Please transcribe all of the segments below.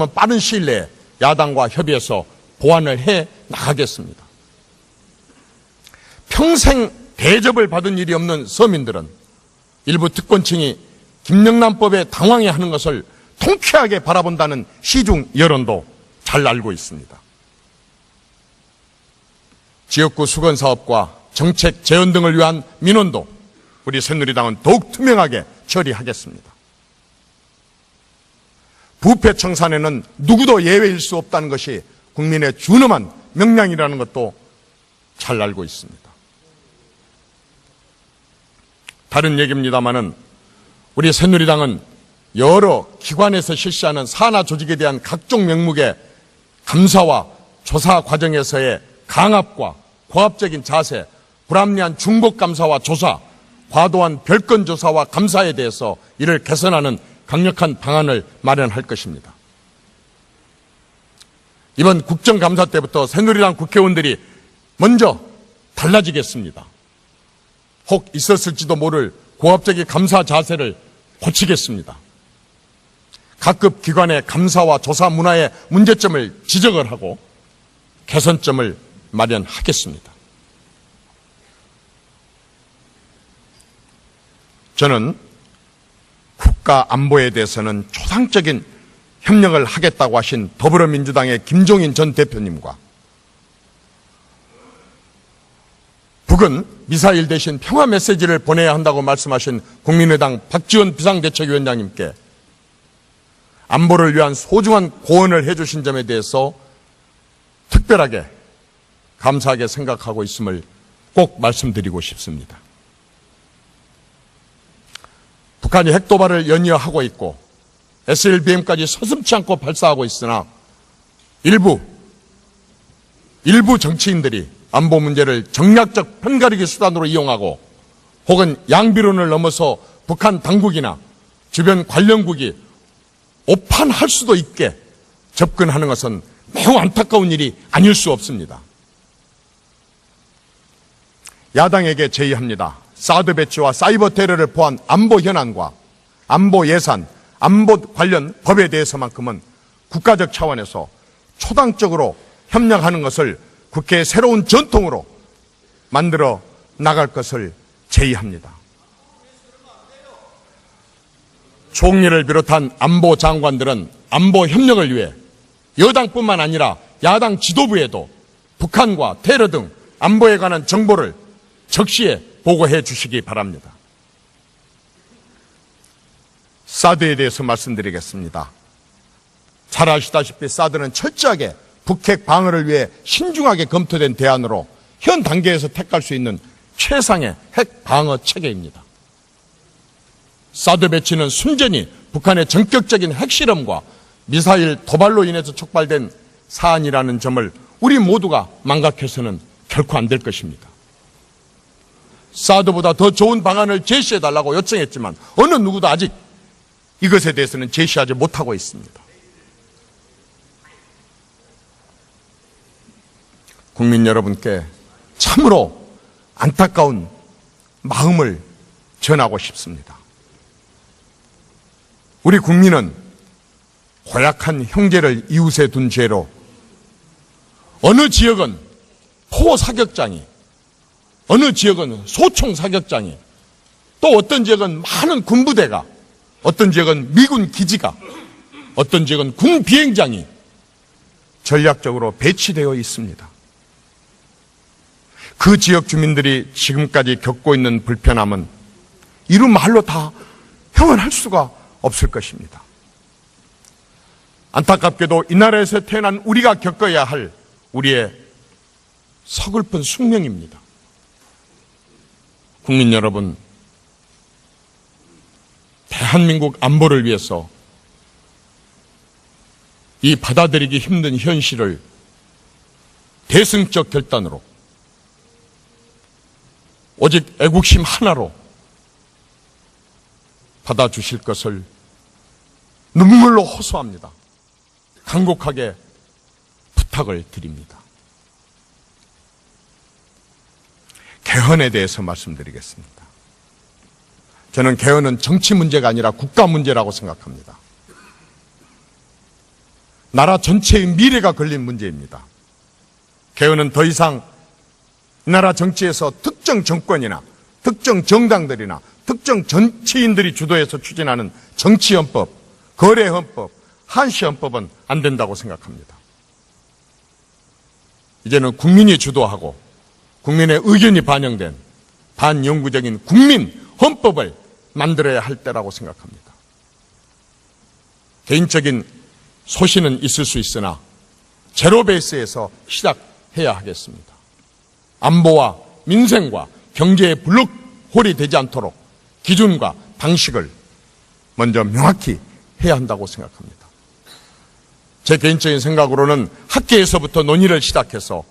그렇다면 빠른 시일 내에 야당과 협의해서 보완을 해 나가겠습니다. 평생 대접을 받은 일이 없는 서민들은 일부 특권층이 김영란법에 당황해 하는 것을 통쾌하게 바라본다는 시중 여론도 잘 알고 있습니다. 지역구 수건 사업과 정책 재현 등을 위한 민원도 우리 새누리당은 더욱 투명하게 처리하겠습니다. 부패 청산에는 누구도 예외일 수 없다는 것이 국민의 준엄한 명령이라는 것도 잘 알고 있습니다. 다른 얘기입니다만은 우리 새누리당은 여러 기관에서 실시하는 산하 조직에 대한 각종 명목의 감사와 조사 과정에서의 강압과 고압적인 자세, 불합리한 중복 감사와 조사, 과도한 별건 조사와 감사에 대해서 이를 개선하는 강력한 방안을 마련할 것입니다. 이번 국정감사 때부터 새누리당 국회의원들이 먼저 달라지겠습니다. 혹 있었을지도 모를 고압적인 감사 자세를 고치겠습니다. 각급 기관의 감사와 조사 문화의 문제점을 지적을 하고 개선점을 마련하겠습니다. 저는 국가 안보에 대해서는 초상적인 협력을 하겠다고 하신 더불어민주당의 김종인 전 대표님과 북은 미사일 대신 평화 메시지를 보내야 한다고 말씀하신 국민의당 박지원 비상대책위원장님께 안보를 위한 소중한 고언을 해주신 점에 대해서 특별하게 감사하게 생각하고 있음을 꼭 말씀드리고 싶습니다. 북한이 핵도발을 연이어 하고 있고 SLBM까지 서슴치 않고 발사하고 있으나 일부 일부 정치인들이 안보 문제를 정략적 편가르기 수단으로 이용하고 혹은 양비론을 넘어서 북한 당국이나 주변 관련국이 오판할 수도 있게 접근하는 것은 매우 안타까운 일이 아닐 수 없습니다. 야당에게 제의합니다. 사드 배치와 사이버 테러를 포함 안보 현안과 안보 예산, 안보 관련 법에 대해서만큼은 국가적 차원에서 초당적으로 협력하는 것을 국회의 새로운 전통으로 만들어 나갈 것을 제의합니다. 총리를 비롯한 안보 장관들은 안보 협력을 위해 여당뿐만 아니라 야당 지도부에도 북한과 테러 등 안보에 관한 정보를 적시에 보고해 주시기 바랍니다. 사드에 대해서 말씀드리겠습니다. 잘 아시다시피 사드는 철저하게 북핵 방어를 위해 신중하게 검토된 대안으로 현 단계에서 택할 수 있는 최상의 핵 방어 체계입니다. 사드 배치는 순전히 북한의 전격적인 핵실험과 미사일 도발로 인해서 촉발된 사안이라는 점을 우리 모두가 망각해서는 결코 안 될 것입니다. 사드보다 더 좋은 방안을 제시해 달라고 요청했지만 어느 누구도 아직 이것에 대해서는 제시하지 못하고 있습니다. 국민 여러분께 참으로 안타까운 마음을 전하고 싶습니다. 우리 국민은 고약한 형제를 이웃에 둔 죄로 어느 지역은 포 사격장이 어느 지역은 소총 사격장이 또 어떤 지역은 많은 군부대가 어떤 지역은 미군 기지가 어떤 지역은 군 비행장이 전략적으로 배치되어 있습니다. 그 지역 주민들이 지금까지 겪고 있는 불편함은 이루 말로 다 형언할 수가 없을 것입니다. 안타깝게도 이 나라에서 태어난 우리가 겪어야 할 우리의 서글픈 숙명입니다. 국민 여러분, 대한민국 안보를 위해서 이 받아들이기 힘든 현실을 대승적 결단으로 오직 애국심 하나로 받아주실 것을 눈물로 호소합니다. 간곡하게 부탁을 드립니다. 개헌에 대해서 말씀드리겠습니다. 저는 개헌은 정치 문제가 아니라 국가 문제라고 생각합니다. 나라 전체의 미래가 걸린 문제입니다. 개헌은 더 이상 이 나라 정치에서 특정 정권이나 특정 정당들이나 특정 정치인들이 주도해서 추진하는 정치헌법, 거래헌법, 한시헌법은 안 된다고 생각합니다. 이제는 국민이 주도하고 국민의 의견이 반영된 반영구적인 국민 헌법을 만들어야 할 때라고 생각합니다. 개인적인 소신은 있을 수 있으나 제로 베이스에서 시작해야 하겠습니다. 안보와 민생과 경제의 블록홀이 되지 않도록 기준과 방식을 먼저 명확히 해야 한다고 생각합니다. 제 개인적인 생각으로는 학계에서부터 논의를 시작해서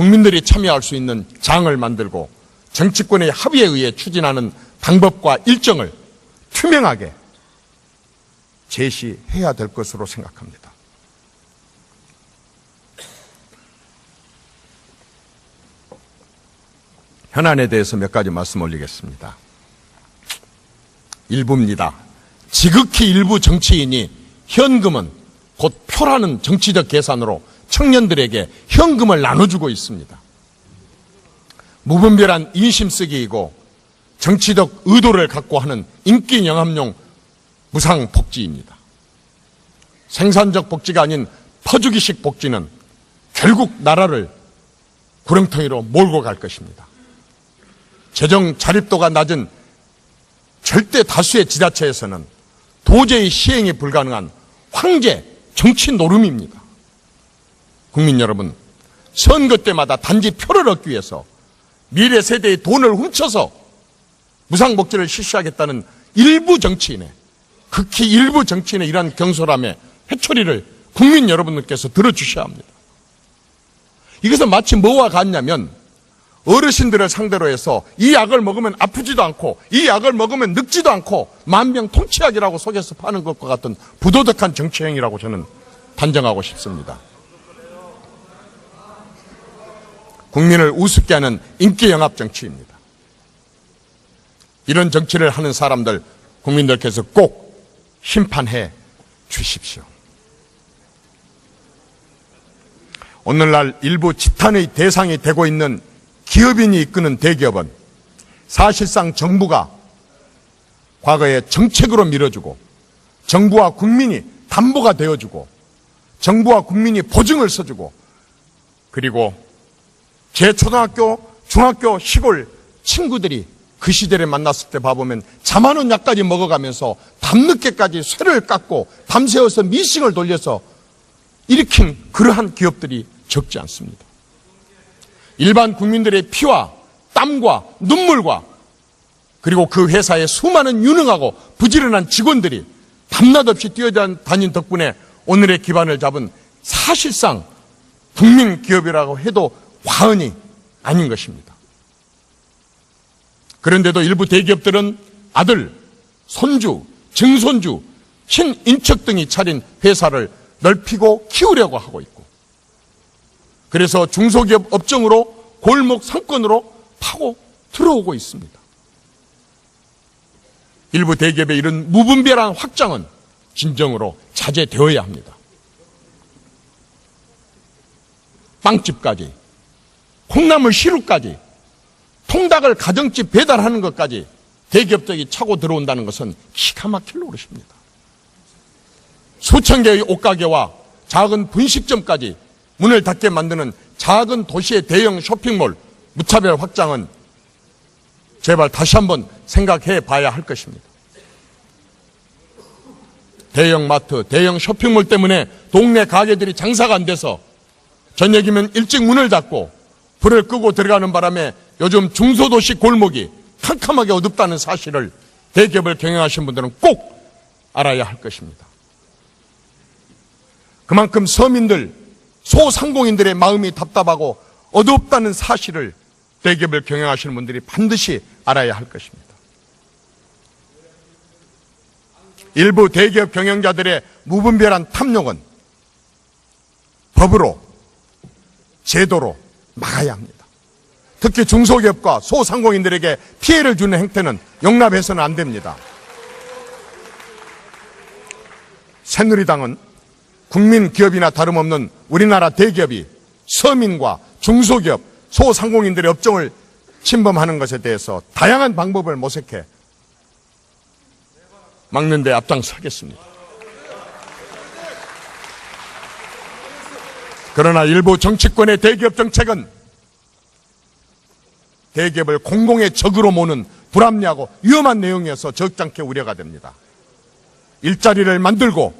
국민들이 참여할 수 있는 장을 만들고 정치권의 합의에 의해 추진하는 방법과 일정을 투명하게 제시해야 될 것으로 생각합니다. 현안에 대해서 몇 가지 말씀 올리겠습니다. 일부입니다. 지극히 일부 정치인이 현금은 곧 표라는 정치적 계산으로 청년들에게 현금을 나눠주고 있습니다. 무분별한 인심 쓰기이고 정치적 의도를 갖고 하는 인기 영합용 무상 복지입니다. 생산적 복지가 아닌 퍼주기식 복지는 결국 나라를 구렁텅이로 몰고 갈 것입니다. 재정 자립도가 낮은 절대 다수의 지자체에서는 도저히 시행이 불가능한 황제 정치 노름입니다. 국민 여러분, 선거 때마다 단지 표를 얻기 위해서 미래 세대의 돈을 훔쳐서 무상복지를 실시하겠다는 일부 정치인의 극히 일부 정치인의 이러한 경솔함의 회초리를 국민 여러분들께서 들어주셔야 합니다. 이것은 마치 뭐와 같냐면 어르신들을 상대로 해서 이 약을 먹으면 아프지도 않고 이 약을 먹으면 늙지도 않고 만병통치약이라고 속여서 파는 것과 같은 부도덕한 정치행위라고 저는 단정하고 싶습니다. 국민을 우습게 하는 인기 영합 정치입니다. 이런 정치를 하는 사람들 국민들께서 꼭 심판해 주십시오. 오늘날 일부 지탄의 대상이 되고 있는 기업인이 이끄는 대기업은 사실상 정부가 과거에 정책으로 밀어주고 정부와 국민이 담보가 되어주고 정부와 국민이 보증을 써주고 그리고 제 초등학교, 중학교, 시골 친구들이 그 시대를 만났을 때 봐보면 잠하는 약까지 먹어가면서 밤늦게까지 쇠를 깎고 밤새워서 미싱을 돌려서 일으킨 그러한 기업들이 적지 않습니다. 일반 국민들의 피와 땀과 눈물과 그리고 그 회사의 수많은 유능하고 부지런한 직원들이 밤낮 없이 뛰어다닌 덕분에 오늘의 기반을 잡은 사실상 국민 기업이라고 해도 과언이 아닌 것입니다. 그런데도 일부 대기업들은 아들, 손주, 증손주, 친인척 등이 차린 회사를 넓히고 키우려고 하고 있고 그래서 중소기업 업종으로 골목 상권으로 파고 들어오고 있습니다. 일부 대기업의 이런 무분별한 확장은 진정으로 자제되어야 합니다. 빵집까지, 콩나물 시루까지, 통닭을 가정집 배달하는 것까지 대기업들이 차고 들어온다는 것은 기가 막힐 노릇입니다. 수천 개의 옷가게와 작은 분식점까지 문을 닫게 만드는 작은 도시의 대형 쇼핑몰 무차별 확장은 제발 다시 한번 생각해 봐야 할 것입니다. 대형 마트, 대형 쇼핑몰 때문에 동네 가게들이 장사가 안 돼서 저녁이면 일찍 문을 닫고 불을 끄고 들어가는 바람에 요즘 중소도시 골목이 캄캄하게 어둡다는 사실을 대기업을 경영하시는 분들은 꼭 알아야 할 것입니다. 그만큼 서민들, 소상공인들의 마음이 답답하고 어둡다는 사실을 대기업을 경영하시는 분들이 반드시 알아야 할 것입니다. 일부 대기업 경영자들의 무분별한 탐욕은 법으로, 제도로 막아야 합니다. 특히 중소기업과 소상공인들에게 피해를 주는 행태는 용납해서는 안 됩니다. 새누리당은 국민 기업이나 다름없는 우리나라 대기업이 서민과 중소기업, 소상공인들의 업종을 침범하는 것에 대해서 다양한 방법을 모색해 막는 데 앞장서겠습니다. 그러나 일부 정치권의 대기업 정책은 대기업을 공공의 적으로 모는 불합리하고 위험한 내용이어서 적잖게 우려가 됩니다. 일자리를 만들고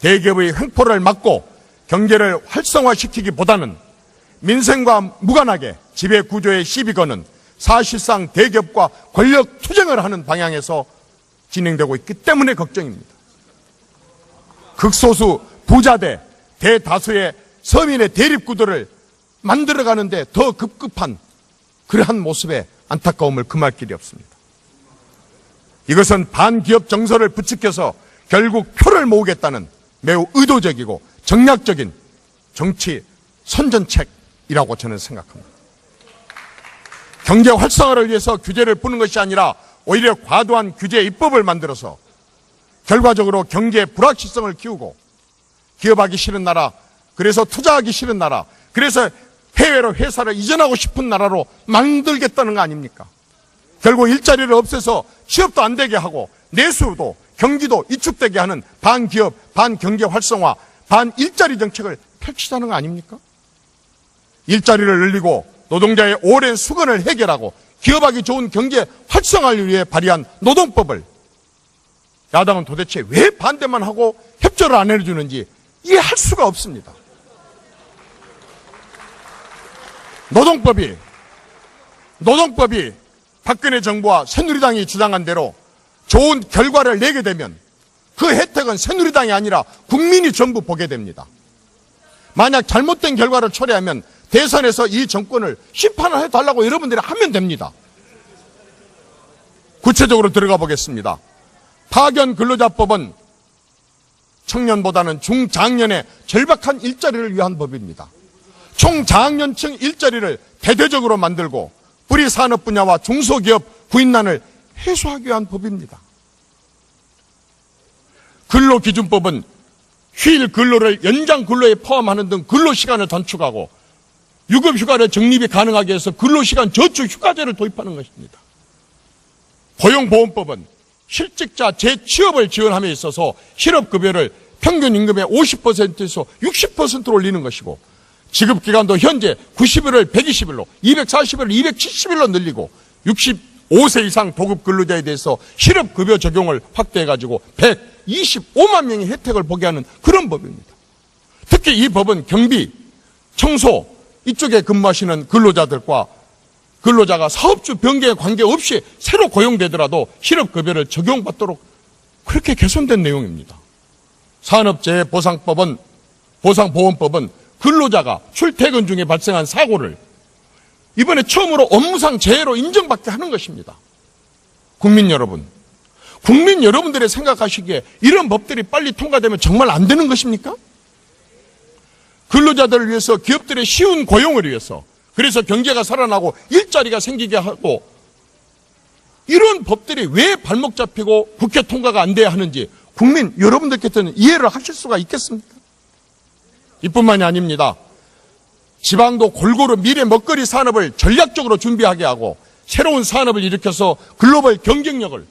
대기업의 횡포를 막고 경제를 활성화시키기보다는 민생과 무관하게 지배 구조의 시비 거는 사실상 대기업과 권력 투쟁을 하는 방향에서 진행되고 있기 때문에 걱정입니다. 극소수 부자 대 대다수의 서민의 대립 구도를 만들어가는데 더 급급한 그러한 모습에 안타까움을 금할 길이 없습니다. 이것은 반기업 정서를 부추겨서 결국 표를 모으겠다는 매우 의도적이고 정략적인 정치 선전책이라고 저는 생각합니다. 경제 활성화를 위해서 규제를 푸는 것이 아니라 오히려 과도한 규제 입법을 만들어서 결과적으로 경제 불확실성을 키우고 기업하기 싫은 나라, 그래서 투자하기 싫은 나라, 그래서 해외로 회사를 이전하고 싶은 나라로 만들겠다는 거 아닙니까? 결국 일자리를 없애서 취업도 안 되게 하고 내수도 경기도 이축되게 하는 반기업, 반경제 활성화, 반일자리 정책을 펼치자는 거 아닙니까? 일자리를 늘리고 노동자의 오랜 수건을 해결하고 기업하기 좋은 경제 활성화를 위해 발의한 노동법을 야당은 도대체 왜 반대만 하고 협조를 안 해주는지 이해할 수가 없습니다. 노동법이 노동법이 박근혜 정부와 새누리당이 주장한 대로 좋은 결과를 내게 되면 그 혜택은 새누리당이 아니라 국민이 전부 보게 됩니다. 만약 잘못된 결과를 초래하면 대선에서 이 정권을 심판을 해달라고 여러분들이 하면 됩니다. 구체적으로 들어가 보겠습니다. 파견 근로자법은 청년보다는 중장년의 절박한 일자리를 위한 법입니다. 총장년층 일자리를 대대적으로 만들고 뿌리 산업 분야와 중소기업 구인난을 해소하기 위한 법입니다. 근로기준법은 휴일 근로를 연장 근로에 포함하는 등 근로시간을 단축하고 유급휴가를 적립이 가능하게 해서 근로시간 저축 휴가제를 도입하는 것입니다. 고용보험법은 실직자 재취업을 지원함에 있어서 실업급여를 평균 임금의 50%에서 60%로 올리는 것이고 지급기간도 현재 90일을 120일로 240일을 270일로 늘리고 65세 이상 도급 근로자에 대해서 실업급여 적용을 확대해가지고 125만 명의 혜택을 보게 하는 그런 법입니다. 특히 이 법은 경비, 청소 이쪽에 근무하시는 근로자들과 근로자가 사업주 변경에 관계없이 새로 고용되더라도 실업급여를 적용받도록 그렇게 개선된 내용입니다. 산업재해보상법은 보상보험법은 근로자가 출퇴근 중에 발생한 사고를 이번에 처음으로 업무상 재해로 인정받게 하는 것입니다. 국민 여러분, 국민 여러분들의 생각하시기에 이런 법들이 빨리 통과되면 정말 안 되는 것입니까? 근로자들을 위해서 기업들의 쉬운 고용을 위해서 그래서 경제가 살아나고 일자리가 생기게 하고 이런 법들이 왜 발목 잡히고 국회 통과가 안 돼야 하는지 국민 여러분들께서는 이해를 하실 수가 있겠습니까? 이뿐만이 아닙니다. 지방도 골고루 미래 먹거리 산업을 전략적으로 준비하게 하고 새로운 산업을 일으켜서 글로벌 경쟁력을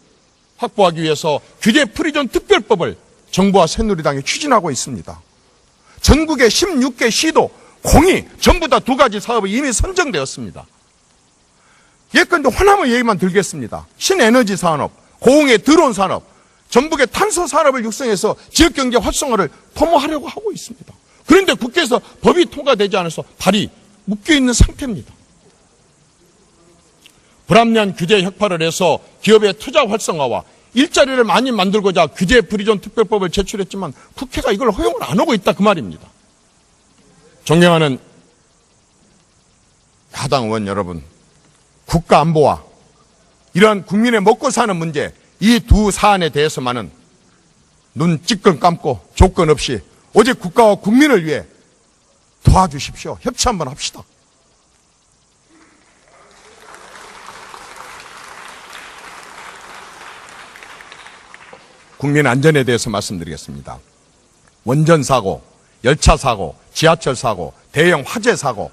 확보하기 위해서 규제 프리존 특별법을 정부와 새누리당이 추진하고 있습니다. 전국의 16개 시도 공이 전부 다 두 가지 사업이 이미 선정되었습니다. 예컨대 호남의 얘기만 들겠습니다. 신에너지 산업, 고흥의 드론 산업, 전북의 탄소 산업을 육성해서 지역 경제 활성화를 도모하려고 하고 있습니다. 그런데 국회에서 법이 통과되지 않아서 발이 묶여 있는 상태입니다. 불합리한 규제 혁파를 해서 기업의 투자 활성화와 일자리를 많이 만들고자 규제 프리존 특별법을 제출했지만 국회가 이걸 허용을 안 하고 있다 그 말입니다. 존경하는 야당 의원 여러분, 국가 안보와 이러한 국민의 먹고 사는 문제 이 두 사안에 대해서만은 눈 찌끔 감고 조건 없이 오직 국가와 국민을 위해 도와주십시오. 협치 한번 합시다. 국민 안전에 대해서 말씀드리겠습니다. 원전 사고, 열차 사고, 지하철 사고, 대형 화재 사고,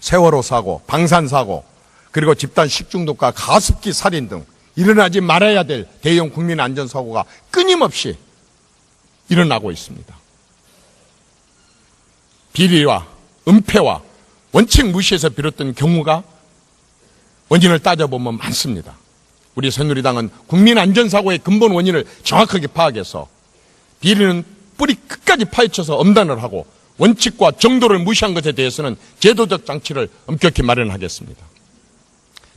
세월호 사고, 방산 사고, 그리고 집단 식중독과 가습기 살인 등 일어나지 말아야 될 대형 국민 안전 사고가 끊임없이 일어나고 있습니다. 비리와 은폐와 원칙 무시에서 비롯된 경우가 원인을 따져보면 많습니다. 우리 새누리당은 국민 안전사고의 근본 원인을 정확하게 파악해서 비리는 뿌리 끝까지 파헤쳐서 엄단을 하고 원칙과 정도를 무시한 것에 대해서는 제도적 장치를 엄격히 마련하겠습니다.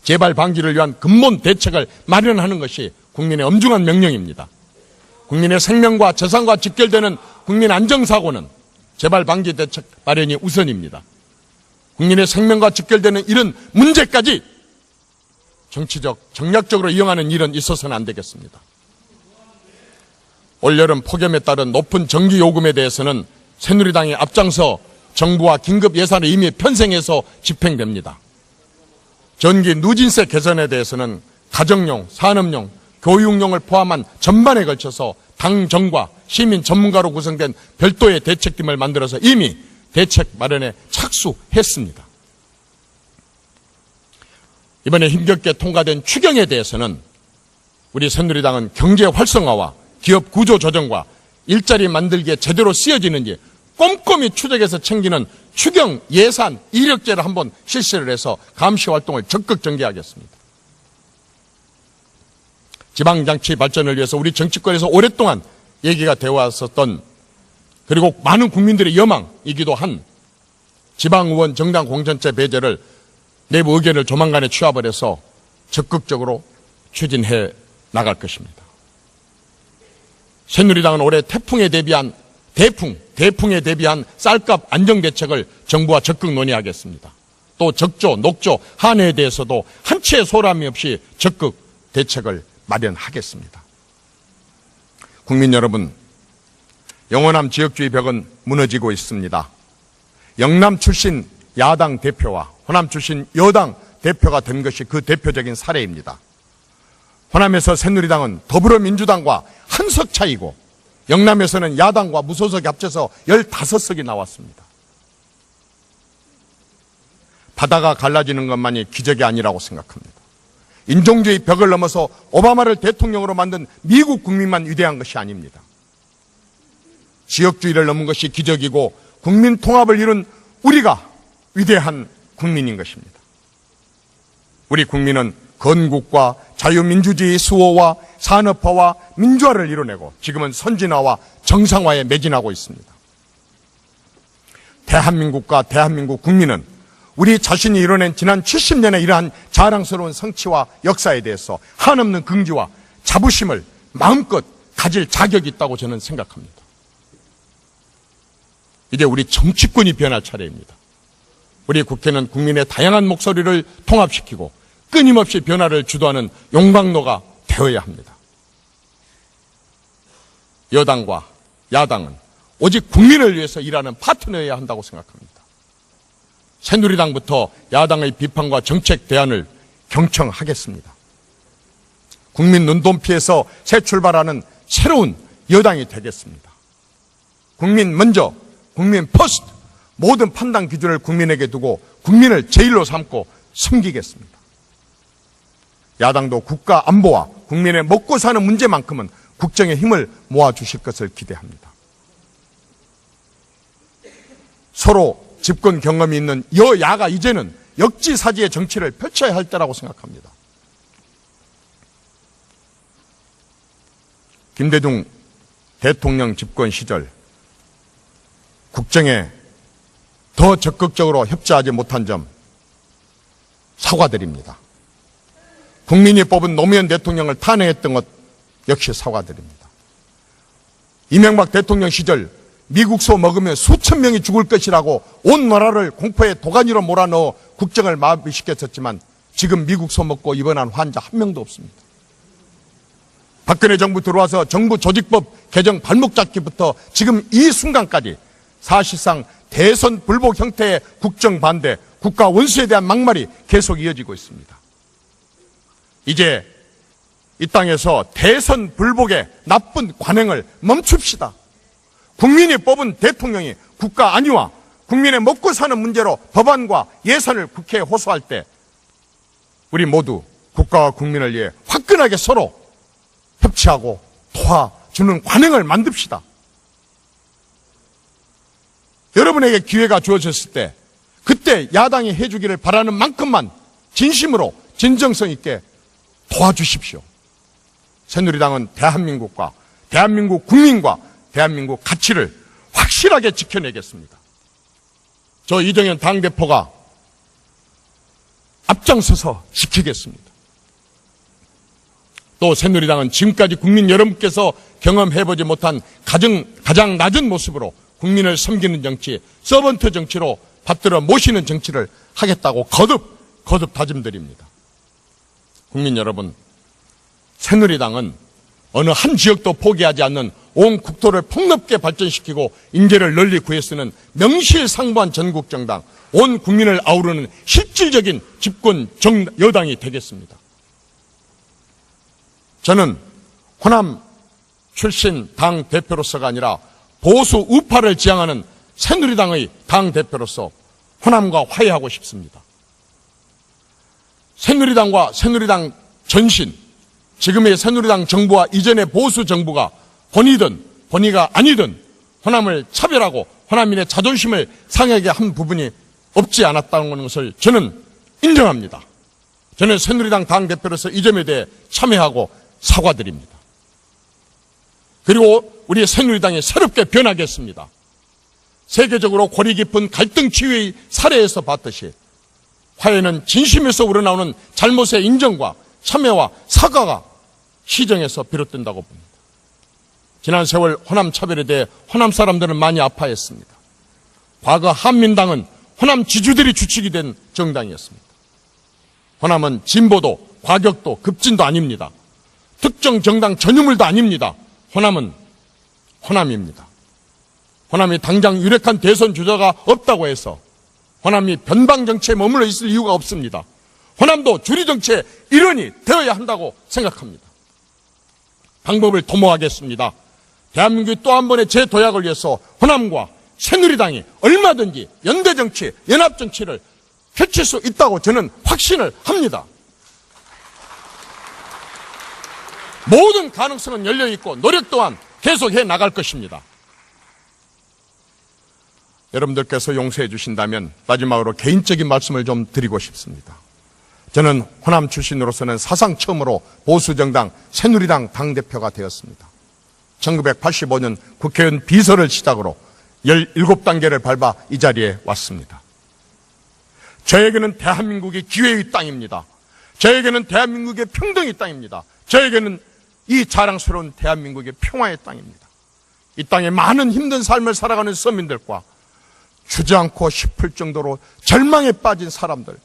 재발 방지를 위한 근본 대책을 마련하는 것이 국민의 엄중한 명령입니다. 국민의 생명과 재산과 직결되는 국민 안정사고는 재발 방지 대책 마련이 우선입니다. 국민의 생명과 직결되는 이런 문제까지 정치적, 정략적으로 이용하는 일은 있어서는 안 되겠습니다. 올여름 폭염에 따른 높은 전기 요금에 대해서는 새누리당이 앞장서 정부와 긴급 예산을 이미 편성해서 집행됩니다. 전기 누진세 개선에 대해서는 가정용, 산업용, 교육용을 포함한 전반에 걸쳐서 당 정과 시민 전문가로 구성된 별도의 대책팀을 만들어서 이미 대책 마련에 착수했습니다. 이번에 힘겹게 통과된 추경에 대해서는 우리 새누리당은 경제 활성화와 기업 구조 조정과 일자리 만들기에 제대로 쓰여지는지 꼼꼼히 추적해서 챙기는 추경 예산 이력제를 한번 실시를 해서 감시 활동을 적극 전개하겠습니다. 지방장치 발전을 위해서 우리 정치권에서 오랫동안 얘기가 되어 왔었던 그리고 많은 국민들의 여망이기도 한 지방의원 정당 공천제 배제를 내부 의견을 조만간에 취합을 해서 적극적으로 추진해 나갈 것입니다. 새누리당은 올해 태풍에 대비한 대풍, 대풍에 대비한 쌀값 안정 대책을 정부와 적극 논의하겠습니다. 또 적조, 녹조, 한해에 대해서도 한 채의 소람이 없이 적극 대책을 마련하겠습니다. 국민 여러분, 영원함 지역주의 벽은 무너지고 있습니다. 영남 출신 야당 대표와 호남 출신 여당 대표가 된 것이 그 대표적인 사례입니다. 호남에서 새누리당은 더불어민주당과 한 석 차이고 영남에서는 야당과 무소속이 합쳐서 15석이 나왔습니다. 바다가 갈라지는 것만이 기적이 아니라고 생각합니다. 인종주의 벽을 넘어서 오바마를 대통령으로 만든 미국 국민만 위대한 것이 아닙니다. 지역주의를 넘은 것이 기적이고 국민 통합을 이룬 우리가 위대한 국민인 것입니다. 우리 국민은 건국과 자유민주주의 수호와 산업화와 민주화를 이뤄내고 지금은 선진화와 정상화에 매진하고 있습니다. 대한민국과 대한민국 국민은 우리 자신이 이뤄낸 지난 70년의 이러한 자랑스러운 성취와 역사에 대해서 한없는 긍지와 자부심을 마음껏 가질 자격이 있다고 저는 생각합니다. 이제 우리 정치권이 변할 차례입니다. 우리 국회는 국민의 다양한 목소리를 통합시키고 끊임없이 변화를 주도하는 용광로가 되어야 합니다. 여당과 야당은 오직 국민을 위해서 일하는 파트너여야 한다고 생각합니다. 새누리당부터 야당의 비판과 정책 대안을 경청하겠습니다. 국민 눈높이에서 새 출발하는 새로운 여당이 되겠습니다. 국민 먼저, 국민 퍼스트, 모든 판단 기준을 국민에게 두고 국민을 제일로 삼고 섬기겠습니다. 야당도 국가 안보와 국민의 먹고 사는 문제만큼은 국정의 힘을 모아 주실 것을 기대합니다. 서로 집권 경험이 있는 여야가 이제는 역지사지의 정치를 펼쳐야 할 때라고 생각합니다. 김대중 대통령 집권 시절 국정에 더 적극적으로 협조하지 못한 점 사과드립니다. 국민이 뽑은 노무현 대통령을 탄핵했던 것 역시 사과드립니다. 이명박 대통령 시절 미국소 먹으면 수천 명이 죽을 것이라고 온 나라를 공포의 도가니로 몰아넣어 국정을 마비시켰었지만 지금 미국소 먹고 입원한 환자 한 명도 없습니다. 박근혜 정부 들어와서 정부 조직법 개정 발목 잡기부터 지금 이 순간까지 사실상 대선 불복 형태의 국정 반대, 국가 원수에 대한 막말이 계속 이어지고 있습니다. 이제 이 땅에서 대선 불복의 나쁜 관행을 멈춥시다. 국민이 뽑은 대통령이 국가 안위와 국민의 먹고 사는 문제로 법안과 예산을 국회에 호소할 때 우리 모두 국가와 국민을 위해 화끈하게 서로 협치하고 도와주는 관행을 만듭시다. 여러분에게 기회가 주어졌을 때 그때 야당이 해주기를 바라는 만큼만 진심으로 진정성 있게 도와주십시오. 새누리당은 대한민국과 대한민국 국민과 대한민국 가치를 확실하게 지켜내겠습니다. 저 이정현 당대표가 앞장서서 지키겠습니다. 또 새누리당은 지금까지 국민 여러분께서 경험해보지 못한 가장, 가장 낮은 모습으로 국민을 섬기는 정치, 서번트 정치로 받들어 모시는 정치를 하겠다고 거듭, 거듭 다짐드립니다. 국민 여러분, 새누리당은 어느 한 지역도 포기하지 않는 온 국토를 폭넓게 발전시키고 인재를 널리 구해 쓰는 명실상부한 전국 정당, 온 국민을 아우르는 실질적인 집권 정, 여당이 되겠습니다. 저는 호남 출신 당 대표로서가 아니라 보수 우파를 지향하는 새누리당의 당 대표로서 호남과 화해하고 싶습니다. 새누리당과 새누리당 전신, 지금의 새누리당 정부와 이전의 보수 정부가 본이든 본의가 아니든 호남을 차별하고 호남인의 자존심을 상하게 한 부분이 없지 않았다는 것을 저는 인정합니다. 저는 새누리당 당대표로서 이 점에 대해 참여하고 사과드립니다. 그리고 우리 새누리당이 새롭게 변하겠습니다. 세계적으로 고리 깊은 갈등 치유의 사례에서 봤듯이 화해는 진심에서 우러나오는 잘못의 인정과 참여와 사과가 시정에서 비롯된다고 봅니다. 지난 세월 호남 차별에 대해 호남 사람들은 많이 아파했습니다. 과거 한민당은 호남 지주들이 주축이 된 정당이었습니다. 호남은 진보도 과격도 급진도 아닙니다. 특정 정당 전유물도 아닙니다. 호남은 호남입니다. 호남이 당장 유력한 대선 주자가 없다고 해서 호남이 변방 정치에 머물러 있을 이유가 없습니다. 호남도 주리 정치의 일원이 되어야 한다고 생각합니다. 방법을 도모하겠습니다. 대한민국이 또 한 번의 재도약을 위해서 호남과 새누리당이 얼마든지 연대 정치, 연합 정치를 펼칠 수 있다고 저는 확신을 합니다. 모든 가능성은 열려 있고 노력 또한 계속해 나갈 것입니다. 여러분들께서 용서해 주신다면 마지막으로 개인적인 말씀을 좀 드리고 싶습니다. 저는 호남 출신으로서는 사상 처음으로 보수정당 새누리당 당대표가 되었습니다. 1985년 국회의원 비서를 시작으로 17단계를 밟아 이 자리에 왔습니다. 저에게는 대한민국이 기회의 땅입니다. 저에게는 대한민국의 평등의 땅입니다. 저에게는 이 자랑스러운 대한민국의 평화의 땅입니다. 이 땅에 많은 힘든 삶을 살아가는 서민들과 주저앉고 싶을 정도로 절망에 빠진 사람들,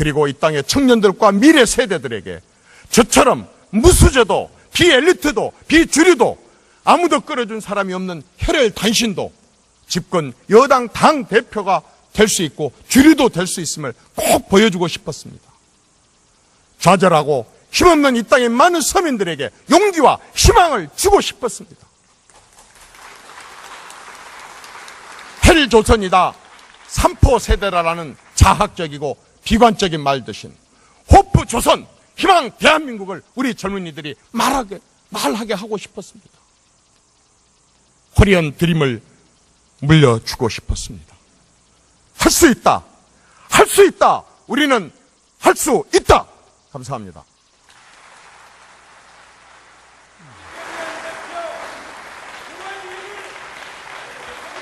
그리고 이 땅의 청년들과 미래 세대들에게 저처럼 무수저도 비엘리트도 비주류도 아무도 끌어준 사람이 없는 혈혈 단신도 집권 여당 당 대표가 될 수 있고 주류도 될 수 있음을 꼭 보여주고 싶었습니다. 좌절하고 힘없는 이 땅의 많은 서민들에게 용기와 희망을 주고 싶었습니다. 헬조선이다. 삼포 세대라라는 자학적이고 비관적인 말 대신 호프 조선, 희망 대한민국을 우리 젊은이들이 말하게, 말하게 하고 싶었습니다. 코리안 드림을 물려주고 싶었습니다. 할 수 있다. 할 수 있다. 우리는 할 수 있다. 감사합니다.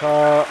자,